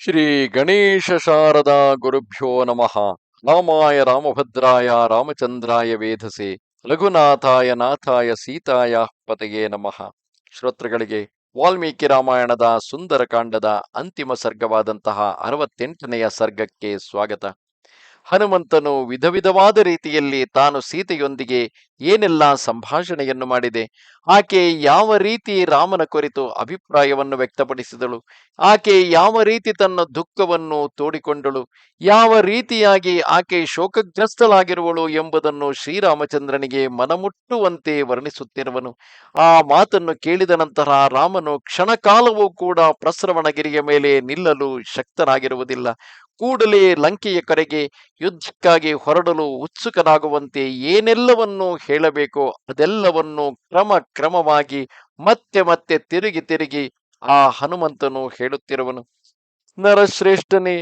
ಶ್ರೀ ಗಣೇಶ ಶಾರದಾ ಗುರುಭ್ಯೋ ನಮಃ. ರಾಮಾಯ ರಾಮಭದ್ರಾಯ ರಾಮಚಂದ್ರಾಯ ವೇಧಸೆ ರಘುನಾಥಾಯ ನಾಥಾಯ ಸೀತಾಯ ಪತೆಯೇ ನಮಃ. ಶ್ರೋತೃಗಳಿಗೆ ವಾಲ್ಮೀಕಿ ರಾಮಾಯಣದ ಸುಂದರಕಾಂಡದ ಅಂತಿಮ ಸರ್ಗವಾದಂತಹ ಅರವತ್ತೆಂಟನೆಯ ಸರ್ಗಕ್ಕೆ ಸ್ವಾಗತ. ಹನುಮಂತನು ವಿಧ ವಿಧವಾದ ರೀತಿಯಲ್ಲಿ ತಾನು ಸೀತೆಯೊಂದಿಗೆ ಏನೆಲ್ಲ ಸಂಭಾಷಣೆಯನ್ನು ಮಾಡಿದೆ, ಆಕೆ ಯಾವ ರೀತಿ ರಾಮನ ಕುರಿತು ಅಭಿಪ್ರಾಯವನ್ನು ವ್ಯಕ್ತಪಡಿಸಿದಳು, ಆಕೆ ಯಾವ ರೀತಿ ತನ್ನ ದುಃಖವನ್ನು ತೋಡಿಕೊಂಡಳು, ಯಾವ ರೀತಿಯಾಗಿ ಆಕೆ ಶೋಕಗ್ರಸ್ತಳಾಗಿರುವಳು ಎಂಬುದನ್ನು ಶ್ರೀರಾಮಚಂದ್ರನಿಗೆ ಮನಮುಟ್ಟುವಂತೆ ವರ್ಣಿಸುತ್ತಿರುವನು. ಆ ಮಾತನ್ನು ಕೇಳಿದ ನಂತರ ರಾಮನು ಕ್ಷಣಕಾಲವೂ ಕೂಡ ಪ್ರಸ್ರವಣಗಿರಿಯ ಮೇಲೆ ನಿಲ್ಲಲು ಶಕ್ತನಾಗಿರುವುದಿಲ್ಲ. ಕೂಡಲೇ ಲಂಕೆಯ ಕರೆಗೆ ಯುದ್ಧಕ್ಕಾಗಿ ಹೊರಡಲು ಉತ್ಸುಕನಾಗುವಂತೆ ಏನೆಲ್ಲವನ್ನೂ ಹೇಳಬೇಕೋ ಅದೆಲ್ಲವನ್ನೂ ಕ್ರಮ ಕ್ರಮವಾಗಿ ಮತ್ತೆ ಮತ್ತೆ ತಿರುಗಿ ತಿರುಗಿ ಆ ಹನುಮಂತನು ಹೇಳುತ್ತಿರುವನು. ನರಶ್ರೇಷ್ಠನೇ,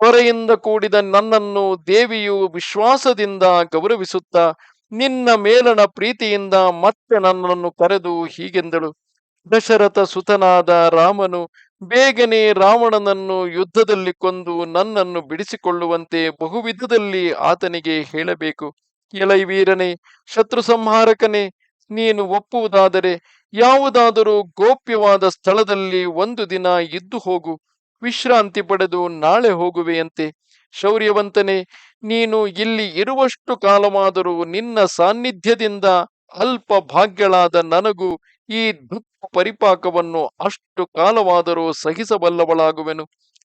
ಹೊರೆಯಿಂದ ಕೂಡಿದ ನನ್ನನ್ನು ದೇವಿಯು ವಿಶ್ವಾಸದಿಂದ ಗೌರವಿಸುತ್ತಾ ನಿನ್ನ ಮೇಲನ ಪ್ರೀತಿಯಿಂದ ಮತ್ತೆ ನನ್ನನ್ನು ಕರೆದು ಹೀಗೆಂದಳು. ದಶರಥ ಸುತನಾದ ರಾಮನು ಬೇಗನೆ ರಾವಣನನ್ನು ಯುದ್ಧದಲ್ಲಿ ಕೊಂದು ನನ್ನನ್ನು ಬಿಡಿಸಿಕೊಳ್ಳುವಂತೆ ಬಹುವಿಧದಲ್ಲಿ ಆತನಿಗೆ ಹೇಳಬೇಕು. ಎಲೈ ವೀರನೆ, ಶತ್ರು ಸಂಹಾರಕನೇ, ನೀನು ಒಪ್ಪುವುದಾದರೆ ಯಾವುದಾದರೂ ಗೋಪ್ಯವಾದ ಸ್ಥಳದಲ್ಲಿ ಒಂದು ದಿನ ಇದ್ದು ಹೋಗು. ವಿಶ್ರಾಂತಿ ಪಡೆದು ನಾಳೆ ಹೋಗುವೆಯಂತೆ. ಶೌರ್ಯವಂತನೇ, ನೀನು ಇಲ್ಲಿ ಇರುವಷ್ಟು ಕಾಲವಾದರೂ ನಿನ್ನ ಸಾನ್ನಿಧ್ಯದಿಂದ ಅಲ್ಪ ಭಾಗ್ಯಳಾದ ನನಗೂ ಈ ದುಃಖ ಪರಿಪಾಕವನ್ನು ಅಷ್ಟು ಕಾಲವಾದರೂ ಸಹಿಸಬಲ್ಲವಳಾಗುವೆನು.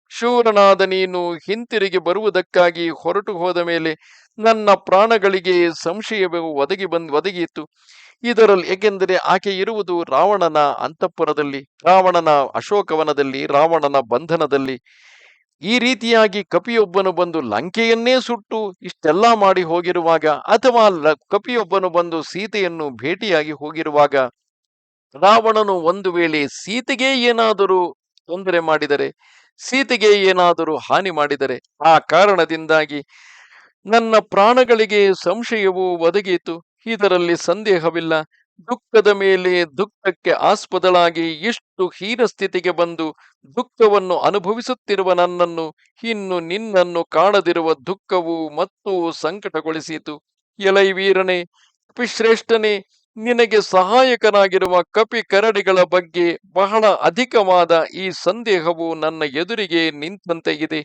ಶೂರನಾದ ನೀನು ಹಿಂತಿರುಗಿ ಬರುವುದಕ್ಕಾಗಿ ಹೊರಟು ಹೋದ ಮೇಲೆ ನನ್ನ ಪ್ರಾಣಗಳಿಗೆ ಸಂಶಯವೇ ಒದಗಿ ಬಂದು, ಒದಗಿಯಿತು. ಇದರಲ್ಲಿ ಏಕೆಂದರೆ ಆಕೆ ಇರುವುದು ರಾವಣನ ಅಂತಃಪುರದಲ್ಲಿ, ರಾವಣನ ಅಶೋಕವನದಲ್ಲಿ, ರಾವಣನ ಬಂಧನದಲ್ಲಿ. ಈ ರೀತಿಯಾಗಿ ಕಪಿಯೊಬ್ಬನು ಬಂದು ಲಂಕೆಯನ್ನೇ ಸುಟ್ಟು ಇಷ್ಟೆಲ್ಲ ಮಾಡಿ ಹೋಗಿರುವಾಗ ಅಥವಾ ಕಪಿಯೊಬ್ಬನು ಬಂದು ಸೀತೆಯನ್ನು ಭೇಟಿಯಾಗಿ ಹೋಗಿರುವಾಗ ರಾವಣನು ಒಂದು ವೇಳೆ ಸೀತೆಗೆ ಏನಾದರೂ ತೊಂದರೆ ಮಾಡಿದರೆ, ಸೀತೆಗೆ ಏನಾದರೂ ಹಾನಿ ಮಾಡಿದರೆ, ಆ ಕಾರಣದಿಂದಾಗಿ ನನ್ನ ಪ್ರಾಣಗಳಿಗೆ ಸಂಶಯವು ಒದಗಿತು. ಇದರಲ್ಲಿ ಸಂದೇಹವಿಲ್ಲ. ದುಃಖದ ಮೇಲೆ ದುಃಖಕ್ಕೆ ಆಸ್ಪದಳಾಗಿ ಇಷ್ಟು ಹೀನ ಸ್ಥಿತಿಗೆ ಬಂದು ದುಃಖವನ್ನು ಅನುಭವಿಸುತ್ತಿರುವ ನನ್ನನ್ನು, ಇನ್ನು ನಿನ್ನನ್ನು ಕಾಣದಿರುವ ದುಃಖವು ಮತ್ತು ಸಂಕಟಗೊಳಿಸಿತು. ಎಲೈ ವೀರನೇ ಕಪಿಶ್ರೇಷ್ಠನೇ ನಿನಗೆ ಸಹಾಯಕನಾಗಿರುವ ಕಪಿ ಕರಡಿಗಳ ಬಗ್ಗೆ ಬಹಳ ಅಧಿಕವಾದ ಈ ಸಂದೇಹವು ನನ್ನ ಎದುರಿಗೆ ನಿಂತಂತೆ ಇದೆ.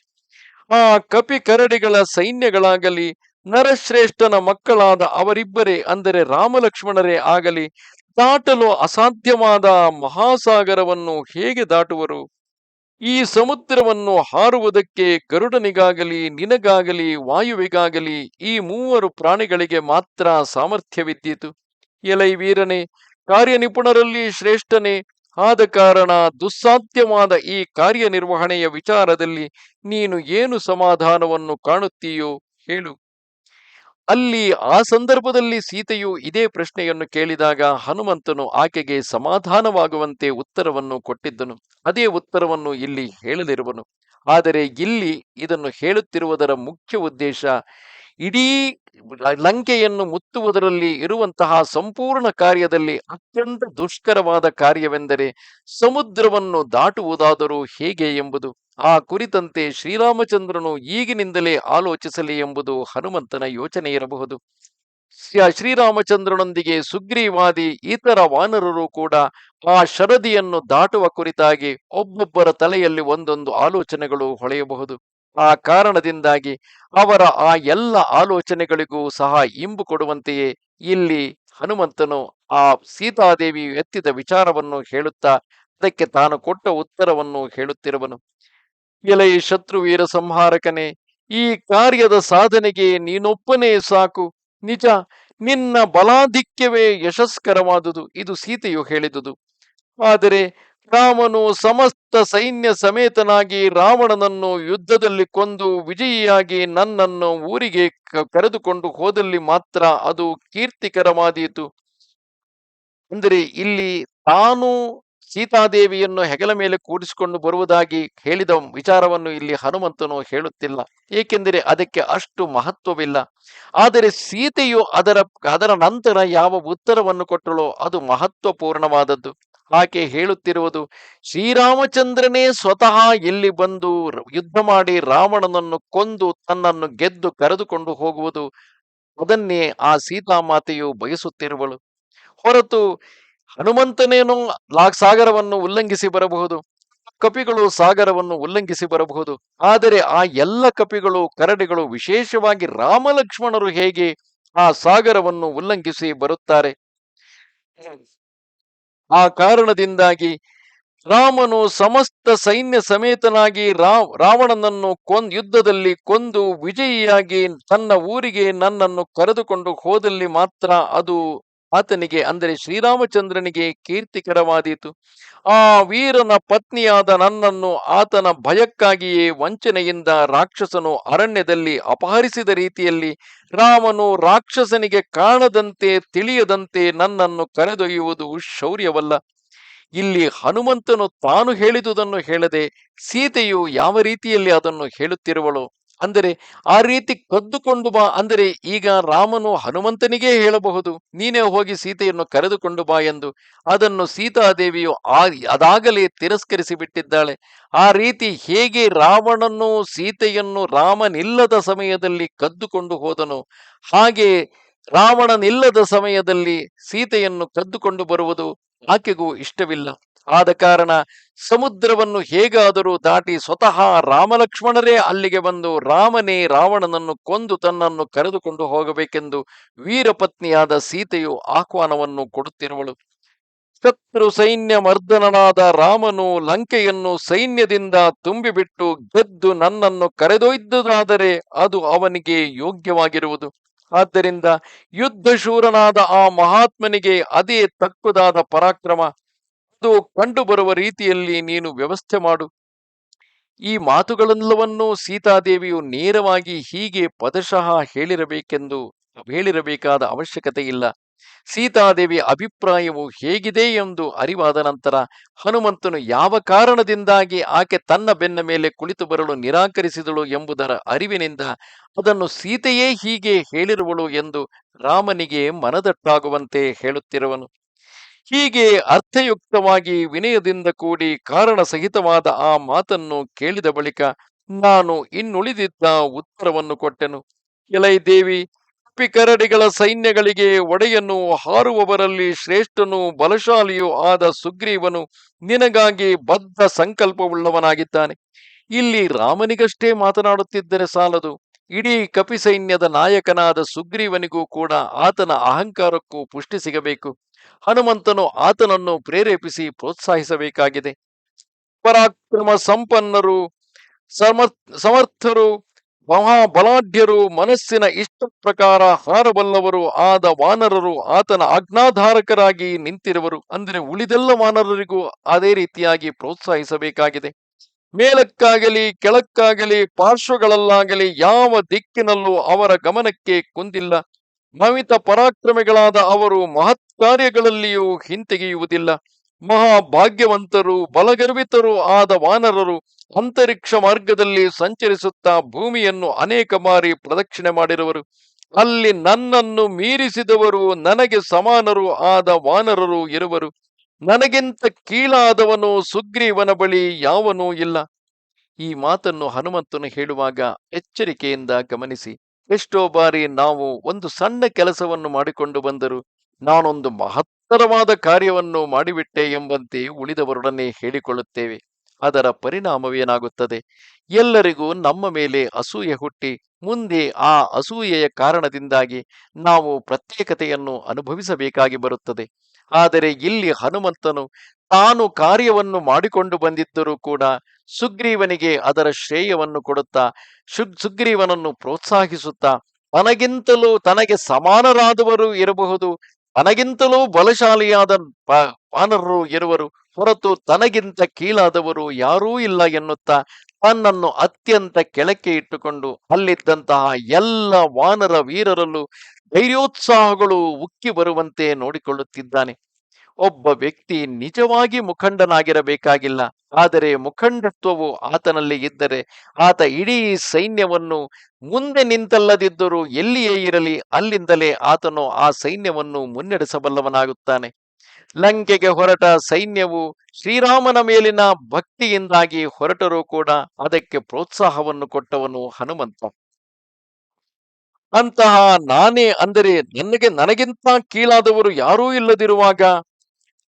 ಆ ಕಪಿ ಕರಡಿಗಳ ಸೈನ್ಯಗಳಾಗಲಿ ನರಶ್ರೇಷ್ಠನ ಮಕ್ಕಳಾದ ಅವರಿಬ್ಬರೇ, ಅಂದರೆ ರಾಮಲಕ್ಷ್ಮಣರೇ ಆಗಲಿ, ದಾಟಲು ಅಸಾಧ್ಯವಾದ ಮಹಾಸಾಗರವನ್ನು ಹೇಗೆ ದಾಟುವರು? ಈ ಸಮುದ್ರವನ್ನು ಹಾರುವುದಕ್ಕೆ ಗರುಡನಿಗಾಗಲಿ, ನಿನಗಾಗಲಿ, ವಾಯುವಿಗಾಗಲಿ ಈ ಮೂವರು ಪ್ರಾಣಿಗಳಿಗೆ ಮಾತ್ರ ಸಾಮರ್ಥ್ಯವಿದ್ದೀತು. ಎಲೈ ವೀರನೇ, ಕಾರ್ಯನಿಪುಣರಲ್ಲಿ ಶ್ರೇಷ್ಠನೇ, ಆದ ಕಾರಣ ದುಸ್ಸಾಧ್ಯವಾದ ಈ ಕಾರ್ಯನಿರ್ವಹಣೆಯ ವಿಚಾರದಲ್ಲಿ ನೀನು ಏನು ಸಮಾಧಾನವನ್ನು ಕಾಣುತ್ತೀಯೋ ಹೇಳು. ಅಲ್ಲಿ ಆ ಸಂದರ್ಭದಲ್ಲಿ ಸೀತೆಯು ಇದೇ ಪ್ರಶ್ನೆಯನ್ನು ಕೇಳಿದಾಗ ಹನುಮಂತನು ಆಕೆಗೆ ಸಮಾಧಾನವಾಗುವಂತೆ ಉತ್ತರವನ್ನು ಕೊಟ್ಟಿದ್ದನು. ಅದೇ ಉತ್ತರವನ್ನು ಇಲ್ಲಿ ಹೇಳಲಿರುವನು. ಆದರೆ ಇಲ್ಲಿ ಇದನ್ನು ಹೇಳುತ್ತಿರುವುದರ ಮುಖ್ಯ ಉದ್ದೇಶ ಇಡೀ ಲಂಕೆಯನ್ನು ಮುತ್ತುವುದರಲ್ಲಿ ಇರುವಂತಹ ಸಂಪೂರ್ಣ ಕಾರ್ಯದಲ್ಲಿ ಅತ್ಯಂತ ದುಷ್ಕರವಾದ ಕಾರ್ಯವೆಂದರೆ ಸಮುದ್ರವನ್ನು ದಾಟುವುದಾದರೂ ಹೇಗೆ ಎಂಬುದು. ಆ ಕುರಿತಂತೆ ಶ್ರೀರಾಮಚಂದ್ರನು ಈಗಿನಿಂದಲೇ ಆಲೋಚಿಸಲಿ ಎಂಬುದು ಹನುಮಂತನ ಯೋಚನೆ ಇರಬಹುದು. ಶ್ರೀ- ಶ್ರೀರಾಮಚಂದ್ರನೊಂದಿಗೆ ಸುಗ್ರೀವಾದಿ ಇತರ ವಾನರರು ಕೂಡ ಆ ಶರದಿಯನ್ನು ದಾಟುವ ಕುರಿತಾಗಿ ಒಬ್ಬೊಬ್ಬರ ತಲೆಯಲ್ಲಿ ಒಂದೊಂದು ಆಲೋಚನೆಗಳು ಹೊಳೆಯಬಹುದು. ಆ ಕಾರಣದಿಂದಾಗಿ ಅವರ ಆ ಎಲ್ಲ ಆಲೋಚನೆಗಳಿಗೂ ಸಹ ಇಂಬು ಕೊಡುವಂತೆಯೇ ಇಲ್ಲಿ ಹನುಮಂತನು ಆ ಸೀತಾದೇವಿಯು ಎತ್ತಿದ ವಿಚಾರವನ್ನು ಹೇಳುತ್ತಾ ಅದಕ್ಕೆ ತಾನು ಕೊಟ್ಟ ಉತ್ತರವನ್ನು ಹೇಳುತ್ತಿರುವನು. ಎಲೈ ಶತ್ರುವೀರ ಸಂಹಾರಕನೇ, ಈ ಕಾರ್ಯದ ಸಾಧನೆಗೆ ನೀನೊಪ್ಪನೇ ಸಾಕು. ನಿಜ, ನಿನ್ನ ಬಲಾಧಿಕ್ಯವೇ ಯಶಸ್ಕರವಾದುದು, ಇದು ಸೀತೆಯು ಹೇಳಿದುದು. ಆದರೆ ರಾಮನು ಸಮಸ್ತ ಸೈನ್ಯ ಸಮೇತನಾಗಿ ರಾವಣನನ್ನು ಯುದ್ಧದಲ್ಲಿ ಕೊಂದು ವಿಜಯಿಯಾಗಿ ನನ್ನನ್ನು ಊರಿಗೆ ಕರೆದುಕೊಂಡು ಹೋದಲ್ಲಿ ಮಾತ್ರ ಅದು ಕೀರ್ತಿಕರವಾದೀತು. ಅಂದರೆ ಇಲ್ಲಿ ತಾನು ಸೀತಾದೇವಿಯನ್ನು ಹೆಗಲ ಮೇಲೆ ಕೂಡಿಸಿಕೊಂಡು ಬರುವುದಾಗಿ ಹೇಳಿದ ವಿಚಾರವನ್ನು ಇಲ್ಲಿ ಹನುಮಂತನು ಹೇಳುತ್ತಿಲ್ಲ. ಏಕೆಂದರೆ ಅದಕ್ಕೆ ಅಷ್ಟು ಮಹತ್ವವಿಲ್ಲ. ಆದರೆ ಸೀತೆಯು ಅದರ ಅದರ ನಂತರ ಯಾವ ಉತ್ತರವನ್ನು ಕೊಟ್ಟಳೋ ಅದು ಮಹತ್ವಪೂರ್ಣವಾದದ್ದು. ಆಕೆ ಹೇಳುತ್ತಿರುವುದು, ಶ್ರೀರಾಮಚಂದ್ರನೇ ಸ್ವತಃ ಇಲ್ಲಿ ಬಂದು ಯುದ್ಧ ಮಾಡಿ ರಾವಣನನ್ನು ಕೊಂದು ತನ್ನನ್ನು ಗೆದ್ದು ಕರೆದುಕೊಂಡು ಹೋಗುವುದು. ಅದನ್ನೇ ಆ ಸೀತಾಮಾತೆಯು ಬಯಸುತ್ತಿರುವಳು. ಹೊರತು ಹನುಮಂತನೇನು ಸಾಗರವನ್ನು ಉಲ್ಲಂಘಿಸಿ ಬರಬಹುದು. ಕಪಿಗಳು ಸಾಗರವನ್ನು ಉಲ್ಲಂಘಿಸಿ ಬರಬಹುದು. ಆದರೆ ಆ ಎಲ್ಲ ಕಪಿಗಳು, ಕರಡಿಗಳು, ವಿಶೇಷವಾಗಿ ರಾಮಲಕ್ಷ್ಮಣರು ಹೇಗೆ ಆ ಸಾಗರವನ್ನು ಉಲ್ಲಂಘಿಸಿ ಬರುತ್ತಾರೆ? ಆ ಕಾರಣದಿಂದಾಗಿ ರಾಮನು ಸಮಸ್ತ ಸೈನ್ಯ ಸಮೇತನಾಗಿ ರಾವಣನನ್ನು ಕೊಂದ್, ಯುದ್ಧದಲ್ಲಿ ಕೊಂದು ವಿಜಯಿಯಾಗಿ ತನ್ನ ಊರಿಗೆ ನನ್ನನ್ನು ಕರೆದುಕೊಂಡು ಹೋದಲ್ಲಿ ಮಾತ್ರ ಅದು ಆತನಿಗೆ ಅಂದರೆ ಶ್ರೀರಾಮಚಂದ್ರನಿಗೆ ಕೀರ್ತಿಕರವಾದೀತು. ಆ ವೀರನ ಪತ್ನಿಯಾದ ನನ್ನನ್ನು ಆತನ ಭಯಕ್ಕಾಗಿಯೇ ವಂಚನೆಯಿಂದ ರಾಕ್ಷಸನು ಅರಣ್ಯದಲ್ಲಿ ಅಪಹರಿಸಿದ ರೀತಿಯಲ್ಲಿ ರಾಮನು ರಾಕ್ಷಸನಿಗೆ ಕಾಣದಂತೆ ತಿಳಿಯದಂತೆ ನನ್ನನ್ನು ಕರೆದೊಯ್ಯುವುದು ಶೌರ್ಯವಲ್ಲ. ಇಲ್ಲಿ ಹನುಮಂತನು ತಾನು ಹೇಳಿದುದನ್ನು ಹೇಳದೆ ಸೀತೆಯು ಯಾವ ರೀತಿಯಲ್ಲಿ ಅದನ್ನು ಹೇಳುತ್ತಿರುವಳು? ಅಂದರೆ ಆ ರೀತಿ ಕದ್ದುಕೊಂಡು ಬಾ ಅಂದರೆ ಈಗ ರಾಮನು ಹನುಮಂತನಿಗೆ ಹೇಳಬಹುದು, ನೀನೇ ಹೋಗಿ ಸೀತೆಯನ್ನು ಕರೆದುಕೊಂಡು ಬಾ ಎಂದು. ಅದನ್ನು ಸೀತಾದೇವಿಯು ಆ ಅದಾಗಲೇ ತಿರಸ್ಕರಿಸಿ ಬಿಟ್ಟಿದ್ದಾಳೆ. ಆ ರೀತಿ ಹೇಗೆ ರಾವಣನು ಸೀತೆಯನ್ನು ರಾಮನಿಲ್ಲದ ಸಮಯದಲ್ಲಿ ಕದ್ದುಕೊಂಡು ಹೋದನು, ಹಾಗೆ ರಾವಣನಿಲ್ಲದ ಸಮಯದಲ್ಲಿ ಸೀತೆಯನ್ನು ಕದ್ದುಕೊಂಡು ಬರುವುದು ಆಕೆಗೂ ಇಷ್ಟವಿಲ್ಲ. ಆದ ಕಾರಣ ಸಮುದ್ರವನ್ನು ಹೇಗಾದರೂ ದಾಟಿ ಸ್ವತಃ ರಾಮಲಕ್ಷ್ಮಣರೇ ಅಲ್ಲಿಗೆ ಬಂದು ರಾಮನೇ ರಾವಣನನ್ನು ಕೊಂದು ತನ್ನನ್ನು ಕರೆದುಕೊಂಡು ಹೋಗಬೇಕೆಂದು ವೀರಪತ್ನಿಯಾದ ಸೀತೆಯು ಆಹ್ವಾನವನ್ನು ಕೊಡುತ್ತಿರುವಳು. ಶತ್ರು ಸೈನ್ಯ ಮರ್ದನನಾದ ರಾಮನು ಲಂಕೆಯನ್ನು ಸೈನ್ಯದಿಂದ ತುಂಬಿಬಿಟ್ಟು ಗೆದ್ದು ನನ್ನನ್ನು ಕರೆದೊಯ್ದುದಾದರೆ ಅದು ಅವನಿಗೆ ಯೋಗ್ಯವಾಗಿರುವುದು. ಆದ್ದರಿಂದ ಯುದ್ಧಶೂರನಾದ ಆ ಮಹಾತ್ಮನಿಗೆ ಅದೇ ತಕ್ಕುದಾದ ಪರಾಕ್ರಮ. ಅದು ಕಂಡುಬರುವ ರೀತಿಯಲ್ಲಿ ನೀನು ವ್ಯವಸ್ಥೆ ಮಾಡು. ಈ ಮಾತುಗಳೆಲ್ಲವನ್ನೂ ಸೀತಾದೇವಿಯು ನೇರವಾಗಿ ಹೀಗೆ ಪದಶಃ ಹೇಳಿರಬೇಕೆಂದು ಹೇಳಿರಬೇಕಾದ ಅವಶ್ಯಕತೆ ಇಲ್ಲ ಸೀತಾದೇವಿಯ ಅಭಿಪ್ರಾಯವು ಹೇಗಿದೆ ಎಂದು ಅರಿವಾದ ನಂತರ ಹನುಮಂತನು ಯಾವ ಕಾರಣದಿಂದಾಗಿ ಆಕೆ ತನ್ನ ಬೆನ್ನ ಮೇಲೆ ಕುಳಿತು ಬರಲು ನಿರಾಕರಿಸಿದಳು ಎಂಬುದರ ಅರಿವಿನಿಂದ ಅದನ್ನು ಸೀತೆಯೇ ಹೀಗೆ ಹೇಳಿರುವಳು ಎಂದು ರಾಮನಿಗೆ ಮನದಟ್ಟಾಗುವಂತೆ ಹೇಳುತ್ತಿರುವನು. ಹೀಗೆ ಅರ್ಥಯುಕ್ತವಾಗಿ ವಿನಯದಿಂದ ಕೂಡಿ ಕಾರಣ ಸಹಿತವಾದ ಆ ಮಾತನ್ನು ಕೇಳಿದ ಬಳಿಕ ನಾನು ಇನ್ನುಳಿದಿದ್ದ ಉತ್ತರವನ್ನು ಕೊಟ್ಟೆನು. ಎಲೈ ದೇವಿ ಕರಡಿಗಳ ಸೈನ್ಯಗಳಿಗೆ ಒಡೆಯನ್ನು ಹಾರುವವರಲ್ಲಿ ಶ್ರೇಷ್ಠನು ಬಲಶಾಲಿಯೂ ಆದ ಸುಗ್ರೀವನು ನಿನಗಾಗಿ ಬದ್ಧ ಸಂಕಲ್ಪವುಳ್ಳವನಾಗಿದ್ದಾನೆ. ಇಲ್ಲಿ ರಾಮನಿಗಷ್ಟೇ ಮಾತನಾಡುತ್ತಿದ್ದರೆ ಸಾಲದು. ಇಡೀ ಕಪಿಸೈನ್ಯದ ನಾಯಕನಾದ ಸುಗ್ರೀವನಿಗೂ ಕೂಡ ಆತನ ಅಹಂಕಾರಕ್ಕೂ ಪುಷ್ಟಿ ಸಿಗಬೇಕು. ಹನುಮಂತನು ಆತನನ್ನು ಪ್ರೇರೇಪಿಸಿ ಪ್ರೋತ್ಸಾಹಿಸಬೇಕಾಗಿದೆ. ಪರಾಕ್ರಮ ಸಂಪನ್ನರು ಸಮರ್ ಸಮರ್ಥರು, ಮಹಾಬಲಾಢ್ಯರು, ಮನಸ್ಸಿನ ಇಷ್ಟ ಪ್ರಕಾರ ಹಾರಬಲ್ಲವರು ಆದ ವಾನರರು ಆತನ ಆಜ್ಞಾಧಾರಕರಾಗಿ ನಿಂತಿರುವರು. ಅಂದರೆ ಉಳಿದೆಲ್ಲ ವಾನರರಿಗೂ ಅದೇ ರೀತಿಯಾಗಿ ಪ್ರೋತ್ಸಾಹಿಸಬೇಕಾಗಿದೆ. ಮೇಲಕ್ಕಾಗಲಿ, ಕೆಳಕ್ಕಾಗಲಿ, ಪಾರ್ಶ್ವಗಳಲ್ಲಾಗಲಿ ಯಾವ ದಿಕ್ಕಿನಲ್ಲೂ ಅವರ ಗಮನಕ್ಕೆ ಕುಂದಿಲ್ಲ. ನವಿತ ಪರಾಕ್ರಮಿಗಳಾದ ಅವರು ಮಹತ್ ಕಾರ್ಯಗಳಲ್ಲಿಯೂ ಹಿಂತೆಗೆಯುವುದಿಲ್ಲ. ಮಹಾಭಾಗ್ಯವಂತರು, ಬಲಗರ್ವಿತರು ಆದ ವಾನರರು ಅಂತರಿಕ್ಷ ಮಾರ್ಗದಲ್ಲಿ ಸಂಚರಿಸುತ್ತಾ ಭೂಮಿಯನ್ನು ಅನೇಕ ಬಾರಿ ಪ್ರದಕ್ಷಿಣೆ ಮಾಡಿರುವರು ಅಲ್ಲಿ ನನ್ನನ್ನು ಮೀರಿಸಿದವರು ನನಗೆ ಸಮಾನರು ಆದ ವಾನರರು ಇರುವರು. ನನಗಿಂತ ಕೀಳಾದವನು ಸುಗ್ರೀವನ ಬಳಿ ಯಾವನೂ ಇಲ್ಲ. ಈ ಮಾತನ್ನು ಹನುಮಂತನು ಹೇಳುವಾಗ ಎಚ್ಚರಿಕೆಯಿಂದ ಗಮನಿಸಿ, ಎಷ್ಟೋ ಬಾರಿ ನಾವು ಒಂದು ಸಣ್ಣ ಕೆಲಸವನ್ನು ಮಾಡಿಕೊಂಡು ಬಂದರು ನಾನೊಂದು ಮಹತ್ತರವಾದ ಕಾರ್ಯವನ್ನು ಮಾಡಿಬಿಟ್ಟೆ ಎಂಬಂತೆ ಉಳಿದವರೊಡನೆ ಹೇಳಿಕೊಳ್ಳುತ್ತೇವೆ. ಅದರ ಪರಿಣಾಮವೇನಾಗುತ್ತದೆ? ಎಲ್ಲರಿಗೂ ನಮ್ಮ ಮೇಲೆ ಅಸೂಯೆ ಹುಟ್ಟಿ, ಮುಂದೆ ಆ ಅಸೂಯೆಯ ಕಾರಣದಿಂದಾಗಿ ನಾವು ಪ್ರತ್ಯೇಕತೆಯನ್ನು ಅನುಭವಿಸಬೇಕಾಗಿ ಬರುತ್ತದೆ. ಆದರೆ ಇಲ್ಲಿ ಹನುಮಂತನು ತಾನು ಕಾರ್ಯವನ್ನು ಮಾಡಿಕೊಂಡು ಬಂದಿದ್ದರೂ ಕೂಡ ಸುಗ್ರೀವನಿಗೆ ಅದರ ಶ್ರೇಯವನ್ನು ಕೊಡುತ್ತಾ ಸುಗ್ರೀವನನ್ನು ಪ್ರೋತ್ಸಾಹಿಸುತ್ತಾ, ತನಗಿಂತಲೂ ತನಗೆ ಸಮಾನರಾದವರು ಇರಬಹುದು, ತನಗಿಂತಲೂ ಬಲಶಾಲಿಯಾದ ಪಾನರರು ಇರುವರು, ಹೊರತು ತನಗಿಂತ ಕೀಳಾದವರು ಯಾರೂ ಇಲ್ಲ ಎನ್ನುತ್ತಾ ತನ್ನನ್ನು ಅತ್ಯಂತ ಕೆಳಕ್ಕೆ ಇಟ್ಟುಕೊಂಡು ಅಲ್ಲಿದ್ದಂತಹ ಎಲ್ಲ ವಾನರ ವೀರರಲ್ಲೂ ಧೈರ್ಯೋತ್ಸಾಹಗಳು ಉಕ್ಕಿ ಬರುವಂತೆ ನೋಡಿಕೊಳ್ಳುತ್ತಿದ್ದಾನೆ. ಒಬ್ಬ ವ್ಯಕ್ತಿ ನಿಜವಾಗಿ ಮುಖಂಡನಾಗಿರಬೇಕಾಗಿಲ್ಲ. ಆದರೆ ಮುಖಂಡತ್ವವು ಆತನಲ್ಲಿ ಇದ್ದರೆ ಆತ ಇಡೀ ಸೈನ್ಯವನ್ನು ಮುಂದೆ ನಿಂತಲ್ಲದಿದ್ದರೂ ಎಲ್ಲಿಯೇ ಇರಲಿ ಅಲ್ಲಿಂದಲೇ ಆತನು ಆ ಸೈನ್ಯವನ್ನು ಮುನ್ನಡೆಸಬಲ್ಲವನಾಗುತ್ತಾನೆ. ಲಂಕೆಗೆ ಹೊರಟ ಸೈನ್ಯವು ಶ್ರೀರಾಮನ ಮೇಲಿನ ಭಕ್ತಿಯಿಂದಾಗಿ ಹೊರಟರೂ ಕೂಡ ಅದಕ್ಕೆ ಪ್ರೋತ್ಸಾಹವನ್ನು ಕೊಟ್ಟವನು ಹನುಮಂತ. ಅಂತಹ ನಾನೇ ಅಂದರೆ ನನಗೆ ನನಗಿಂತ ಕೀಳಾದವರು ಯಾರೂ ಇಲ್ಲದಿರುವಾಗ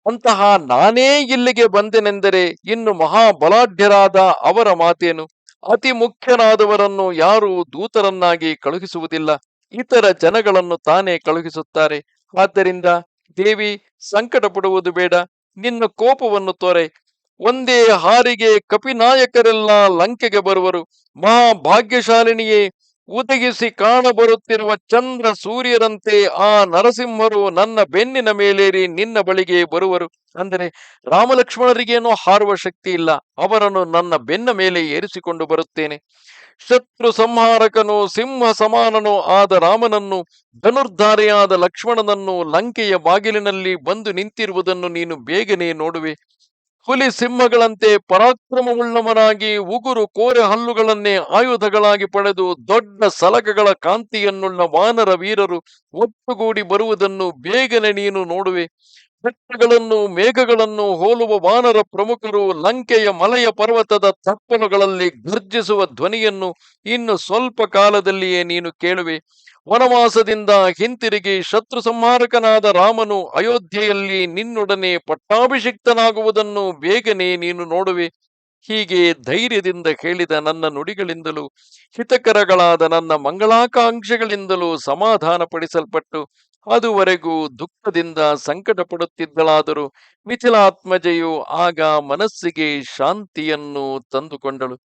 ಅಂತಹ ನಾನೇ ಇಲ್ಲಿಗೆ ಬಂದೆನೆಂದರೆ ಇನ್ನು ಮಹಾಬಲಾಢ್ಯರಾದ ಅವರ ಮಾತೇನು? ಅತಿ ಮುಖ್ಯನಾದವರನ್ನು ಯಾರು ದೂತರನ್ನಾಗಿ ಕಳುಹಿಸುವುದಿಲ್ಲ, ಇತರ ಜನಗಳನ್ನು ತಾನೇ ಕಳುಹಿಸುತ್ತಾರೆ. ಆದ್ದರಿಂದ ದೇವಿ ಸಂಕಟ ಪಡುವುದು ಬೇಡ. ನಿನ್ನ ಕೋಪವನ್ನು ತೋರೆ. ಒಂದೇ ಹಾರಿಗೆ ಕಪಿನಾಯಕರೆಲ್ಲ ಲಂಕೆಗೆ ಬರುವರು. ಮಹಾಭಾಗ್ಯಶಾಲಿನಿಯೇ ಉದಗಿಸಿ ಕಾಣಬರುತ್ತಿರುವ ಚಂದ್ರ ಸೂರ್ಯರಂತೆ ಆ ನರಸಿಂಹರು ನನ್ನ ಬೆನ್ನಿನ ಮೇಲೇರಿ ನಿನ್ನ ಬಳಿಗೆ ಬರುವರು. ಅಂದರೆ ರಾಮಲಕ್ಷ್ಮಣರಿಗೇನೋ ಹಾರುವ ಶಕ್ತಿ ಇಲ್ಲ. ಅವರನ್ನು ನನ್ನ ಬೆನ್ನ ಮೇಲೆ ಏರಿಸಿಕೊಂಡು ಬರುತ್ತೇನೆ. ಶತ್ರು ಸಂಹಾರಕನು ಸಿಂಹ ಸಮಾನನೂ ಆದ ರಾಮನನ್ನು, ಧನುರ್ಧಾರೆಯಾದ ಲಕ್ಷ್ಮಣನನ್ನು ಲಂಕೆಯ ಬಾಗಿಲಿನಲ್ಲಿ ಬಂದು ನಿಂತಿರುವುದನ್ನು ನೀನು ಬೇಗನೆ ನೋಡುವೆ. ಹುಲಿ ಸಿಂಹಗಳಂತೆ ಪರಾಕ್ರಮವುಳ್ಳವನಾಗಿ ಉಗುರು ಕೋರೆ ಹಲ್ಲುಗಳನ್ನೇ ಆಯುಧಗಳಾಗಿ ಪಡೆದು ದೊಡ್ಡ ಸಲಗಗಳ ಕಾಂತಿಯನ್ನುಳ್ಳ ವಾನರ ವೀರರು ಒಟ್ಟುಗೂಡಿ ಬರುವುದನ್ನು ಬೇಗನೆ ನೀನು ನೋಡುವೆ. ಬೆಟ್ಟಗಳನ್ನು ಮೇಘಗಳನ್ನು ಹೋಲುವ ವಾನರ ಪ್ರಮುಖರು ಲಂಕೆಯ ಮಲೆಯ ಪರ್ವತದ ತಪ್ಪಲುಗಳಲ್ಲಿ ಗರ್ಜಿಸುವ ಧ್ವನಿಯನ್ನು ಇನ್ನು ಸ್ವಲ್ಪ ಕಾಲದಲ್ಲಿಯೇ ನೀನು ಕೇಳುವೆ. ವನವಾಸದಿಂದ ಹಿಂತಿರುಗಿ ಶತ್ರು ಸಂಹಾರಕನಾದ ರಾಮನು ಅಯೋಧ್ಯೆಯಲ್ಲಿ ನಿನ್ನೊಡನೆ ಪಟ್ಟಾಭಿಷಿಕ್ತನಾಗುವುದನ್ನು ಬೇಗನೆ ನೀನು ನೋಡುವೆ. ಹೀಗೆ ಧೈರ್ಯದಿಂದ ಹೇಳಿದ ನನ್ನ ನುಡಿಗಳಿಂದಲೂ, ಹಿತಕರಗಳಾದ ನನ್ನ ಮಂಗಳಾಕಾಂಕ್ಷೆಗಳಿಂದಲೂ ಸಮಾಧಾನ ಪಡಿಸಲ್ಪಟ್ಟು ಅದುವರೆಗೂ ದುಃಖದಿಂದ ಸಂಕಟ ಪಡುತ್ತಿದ್ದಳಾದರೂ ಮಿಥಿಲಾತ್ಮಜೆಯು ಆಗ ಮನಸ್ಸಿಗೆ ಶಾಂತಿಯನ್ನು ತಂದುಕೊಂಡಳು.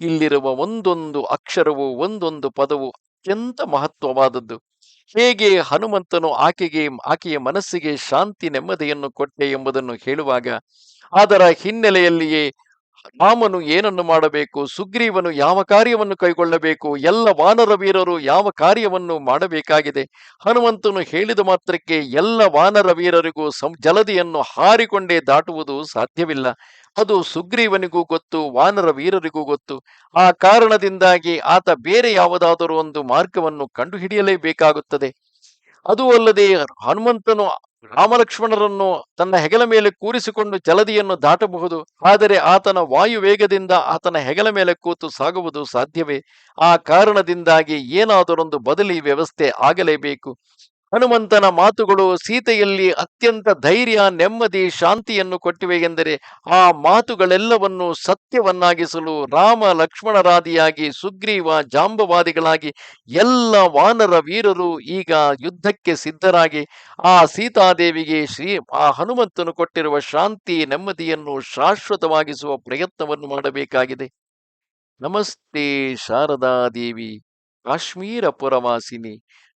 ಇಲ್ಲಿರುವ ಒಂದೊಂದು ಅಕ್ಷರವು ಒಂದೊಂದು ಪದವು ಅತ್ಯಂತ ಮಹತ್ವವಾದದ್ದು. ಹೇಗೆ ಹನುಮಂತನು ಆಕೆಗೆ, ಆಕೆಯ ಮನಸ್ಸಿಗೆ ಶಾಂತಿ ನೆಮ್ಮದಿಯನ್ನು ಕೊಟ್ಟೆ ಎಂಬುದನ್ನು ಹೇಳುವಾಗ, ಅದರ ಹಿನ್ನೆಲೆಯಲ್ಲಿಯೇ ರಾಮನು ಏನನ್ನು ಮಾಡಬೇಕು, ಸುಗ್ರೀವನು ಯಾವ ಕಾರ್ಯವನ್ನು ಕೈಗೊಳ್ಳಬೇಕು, ಎಲ್ಲ ವಾನರ ವೀರರು ಯಾವ ಕಾರ್ಯವನ್ನು ಮಾಡಬೇಕಾಗಿದೆ? ಹನುಮಂತನು ಹೇಳಿದ ಮಾತ್ರಕ್ಕೆ ಎಲ್ಲ ವಾನರ ವೀರರಿಗೂ ಸಂ, ಜಲದಿಯನ್ನು ಹಾರಿಕೊಂಡೇ ದಾಟುವುದು ಸಾಧ್ಯವಿಲ್ಲ. ಅದು ಸುಗ್ರೀವನಿಗೂ ಗೊತ್ತು, ವಾನರ ವೀರರಿಗೂ ಗೊತ್ತು. ಆ ಕಾರಣದಿಂದಾಗಿ ಆತ ಬೇರೆ ಯಾವುದಾದರೂ ಒಂದು ಮಾರ್ಗವನ್ನು ಕಂಡುಹಿಡಿಯಲೇಬೇಕಾಗುತ್ತದೆ. ಅದು ಅಲ್ಲದೆ ಹನುಮಂತನು ರಾಮಲಕ್ಷ್ಮಣರನ್ನು ತನ್ನ ಹೆಗಲ ಮೇಲೆ ಕೂರಿಸಿಕೊಂಡು ಚಲದಿಯನ್ನು ದಾಟಬಹುದು, ಆದರೆ ಆತನ ವಾಯು ವೇಗದಿಂದ ಆತನ ಹೆಗಲ ಮೇಲೆ ಕೂತು ಸಾಗುವುದು ಸಾಧ್ಯವೇ? ಆ ಕಾರಣದಿಂದಾಗಿ ಏನಾದರೊಂದು ಬದಲಿ ವ್ಯವಸ್ಥೆ ಆಗಲೇಬೇಕು. ಹನುಮಂತನ ಮಾತುಗಳು ಸೀತೆಯಲ್ಲಿ ಅತ್ಯಂತ ಧೈರ್ಯ, ನೆಮ್ಮದಿ, ಶಾಂತಿಯನ್ನು ಕೊಟ್ಟಿವೆ ಎಂದರೆ ಆ ಮಾತುಗಳೆಲ್ಲವನ್ನು ಸತ್ಯವನ್ನಾಗಿಸಲು ರಾಮ ಲಕ್ಷ್ಮಣರಾದಿಯಾಗಿ ಸುಗ್ರೀವ ಜಾಂಬವಾದಿಗಳಾಗಿ ಎಲ್ಲ ವಾನರ ವೀರರು ಈಗ ಯುದ್ಧಕ್ಕೆ ಸಿದ್ಧರಾಗಿ ಆ ಸೀತಾದೇವಿಗೆ ಶ್ರೀ, ಆ ಹನುಮಂತನು ಕೊಟ್ಟಿರುವ ಶಾಂತಿ, ನೆಮ್ಮದಿಯನ್ನು ಶಾಶ್ವತವಾಗಿಸುವ ಪ್ರಯತ್ನವನ್ನು ಮಾಡಬೇಕಾಗಿದೆ. ನಮಸ್ತೆ ಶಾರದಾ ದೇವಿ ಕಾಶ್ಮೀರ ಪುರವಾಸಿನಿ.